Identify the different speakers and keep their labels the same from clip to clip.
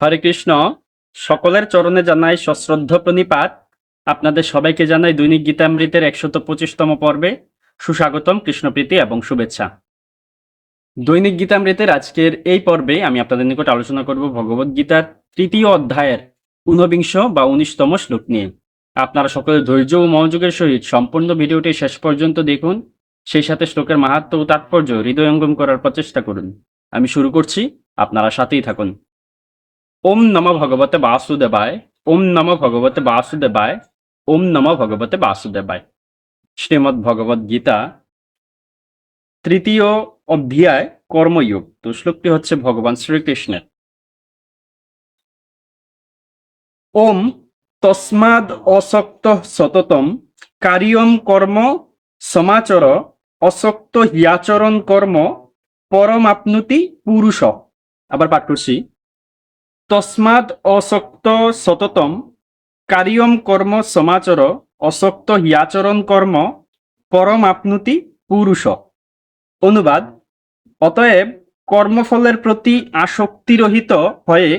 Speaker 1: হরে কৃষ্ণ, সকলের চরণে জানাই সশ্রদ্ধ প্রণিপাত। আপনাদের সবাইকে জানাই দৈনিক গীতামৃতের একশত পঁচিশতম পর্বে সুস্বাগতম, কৃষ্ণপ্রীতি এবং শুভেচ্ছা। দৈনিক গীতামৃতের আজকের এই পর্বে আমি আপনাদের নিকট আলোচনা করব ভগবদ গীতার তৃতীয় অধ্যায়ের ঊনবিংশ বা উনিশতম শ্লোক নিয়ে। আপনারা সকলে ধৈর্য ও মনোযোগের সহিত সম্পূর্ণ ভিডিওটি শেষ পর্যন্ত দেখুন। সেই সাথে শ্লোকের মাহাত্ম ও তাৎপর্য হৃদয়ঙ্গম করার প্রচেষ্টা করুন। আমি শুরু করছি, আপনারা সাথেই থাকুন। ওম নম ভগবতে বাসুদেবায়, ওম নম ভগবতে বাসুদেবায়, ওম নম ভগবতে বাসুদেবায়। শ্রীমৎ ভগবত গীতা তৃতীয় অধ্যায়, কর্মযোগ। তো শ্লোকটি হচ্ছে ভগবান শ্রীকৃষ্ণের। ওম তস্মাদ অসক্ত সততম কারিয়ম কর্ম সমাচর অসক্ত হিয়াচরণ কর্ম পরমাপ্নুতি পুরুষ। আবার পাঠ করছি। তস্মাদ অসক্ত সততম। কারিয়ম কর্ম সমাচর, অসক্ত হিয়াচরণ কর্ম, পরম আপনুতি পুরুষ। অনুবাদ। অতএব কর্মফলের প্রতি আসক্তিরহিত হয়ে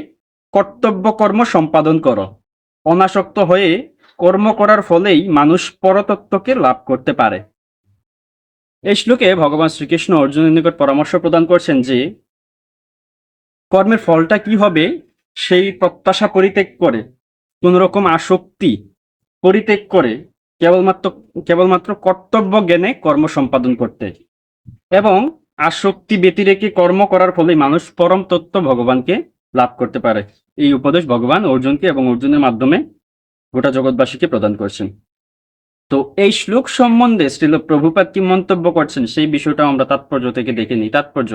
Speaker 1: কর্তব্য কর্ম সম্পাদন কর। অনাসক্ত হয়ে কর্ম করার ফলেই মানুষ পরতত্ত্বকে লাভ করতে পারে। এই শ্লোকে ভগবান শ্রীকৃষ্ণ অর্জুনের নিকট পরামর্শ প্রদান করছেন যে, কর্মের ফলটা কি হবে সেই প্রত্যাশা পরিত্যাগ করে কোন রকম আসক্তি পরিত্যাগ করে কেবলমাত্র কেবলমাত্র কর্তব্য জ্ঞানে কর্ম সম্পাদন করতে। এবং আসক্তি ব্যতিরেকে কর্ম করার ফলে মানুষ পরম তত্ত্ব ভগবানকে লাভ করতে পারে। এই উপদেশ ভগবান অর্জুনকে এবং অর্জুনের মাধ্যমে গোটা জগৎবাসীকে প্রদান করছেন। তো এই শ্লোক সম্বন্ধে শ্রীল প্রভুপাত কি মন্তব্য করছেন সেই বিষয়টা আমরা তাৎপর্য থেকে দেখে নিই। তাৎপর্য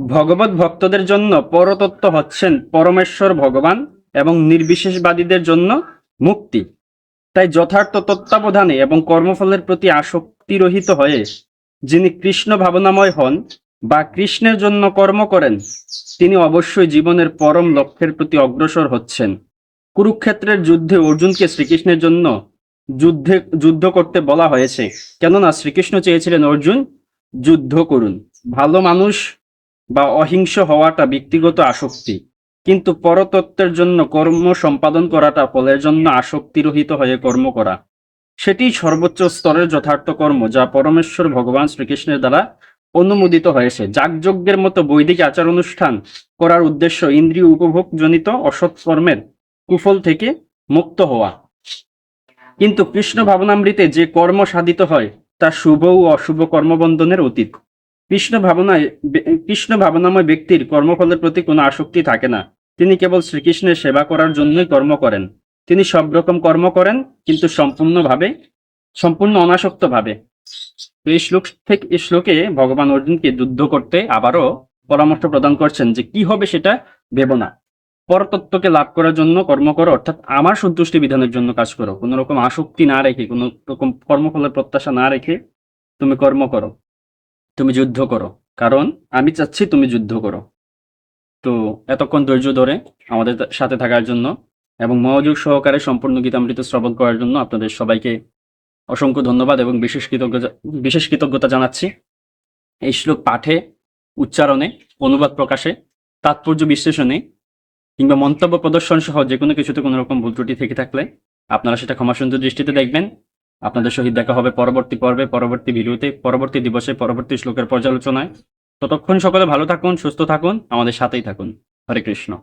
Speaker 1: ভগবত ভক্তদের জন্য পরতত্ত্ব হচ্ছেন পরমেশ্বর ভগবান এবং নির্বিশেষবাদীদের জন্য মুক্তি। তাই যথার্থ তত্ত্বাবধানে এবং কর্মফলের প্রতি আসক্তিরহিত হয়ে যিনি কৃষ্ণ ভাবনাময় হন বা কৃষ্ণের জন্য কর্ম করেন, তিনি অবশ্যই জীবনের পরম লক্ষ্যের প্রতি অগ্রসর হচ্ছেন। কুরুক্ষেত্রের যুদ্ধে অর্জুনকে শ্রীকৃষ্ণের জন্য যুদ্ধে, যুদ্ধ করতে বলা হয়েছে। কেননা শ্রীকৃষ্ণ চেয়েছিলেন, অর্জুন, যুদ্ধ করুন। ভালো মানুষ বা অহিংস হওয়াটা ব্যক্তিগত আসক্তি। কিন্তু পরতত্ত্বের জন্য কর্ম সম্পাদন করাটা ফলের জন্য আসক্তিরহিত হয়ে কর্ম করা। সেটি সর্বোচ্চ স্তরের যথার্থ কর্ম যা পরমেশ্বর ভগবান শ্রীকৃষ্ণের দ্বারা অনুমোদিত হয়েছে। যাগযজ্ঞের মতো বৈদিক আচার অনুষ্ঠান করার উদ্দেশ্য ইন্দ্রিয় উপভোগ জনিত অসৎ কর্মের কুফল থেকে মুক্ত হওয়া। কিন্তু কৃষ্ণ ভাবনামৃতে যে কর্ম সাধিত হয়, তা শুভ ও অশুভ কর্মবন্ধনের অতীত। কৃষ্ণ ভাবনায় কৃষ্ণ ভাবনাময় ব্যক্তির কর্মফলের প্রতি কোনো আসক্তি থাকে না। তিনি কেবল শ্রীকৃষ্ণের সেবা করার জন্যই কর্ম করেন। তিনি সব রকম কর্ম করেন, কিন্তু সম্পূর্ণভাবে, সম্পূর্ণ অনাসক্ত ভাবে এই শ্লোক থেকে, এই শ্লোকে ভগবান অর্জুনকে যুদ্ধ করতে আবারও পরামর্শ প্রদান করছেন যে কি হবে সেটা ভেব না। পরতত্ত্বকে লাভ করার জন্য কর্ম করো, অর্থাৎ আমার সন্তুষ্টি বিধানের জন্য কাজ করো। কোনো রকম আসক্তি না রেখে, কোনো রকম কর্মফলের প্রত্যাশা না রেখে তুমি কর্ম করো। তুমি যুদ্ধ করো। কারণ আমি চাচ্ছি তুমি যুদ্ধ করো। তো এতক্ষণ ধৈর্য ধরে আমাদের সাথে থাকার জন্য এবং মনোযোগ সহকারে সম্পূর্ণ গীতামৃত শ্রবণ করার জন্য আপনাদের সবাইকে অসংখ্য ধন্যবাদ এবং বিশেষ কৃতজ্ঞতা বিশেষ কৃতজ্ঞতা জানাচ্ছি। এই শ্লোক পাঠে, উচ্চারণে, অনুবাদ প্রকাশে, তাৎপর্য বিশ্লেষণে কিংবা মন্তব্য প্রদর্শন সহ যে কোনো কিছুতে কোনো রকম ভুল ত্রুটি থেকে থাকলে আপনারা সেটা ক্ষমাসুন্দর দৃষ্টিতে দেখবেন। আপনাদের সহিত দেখা হবে পরবর্তী পর্বে, পরবর্তী ভিডিওতে, পরবর্তী দিবসে, পরবর্তী শ্লোকের পর্যালোচনায়। ততক্ষণ সকলে ভালো থাকুন, সুস্থ থাকুন, আমাদের সাথেই থাকুন। হরে কৃষ্ণ।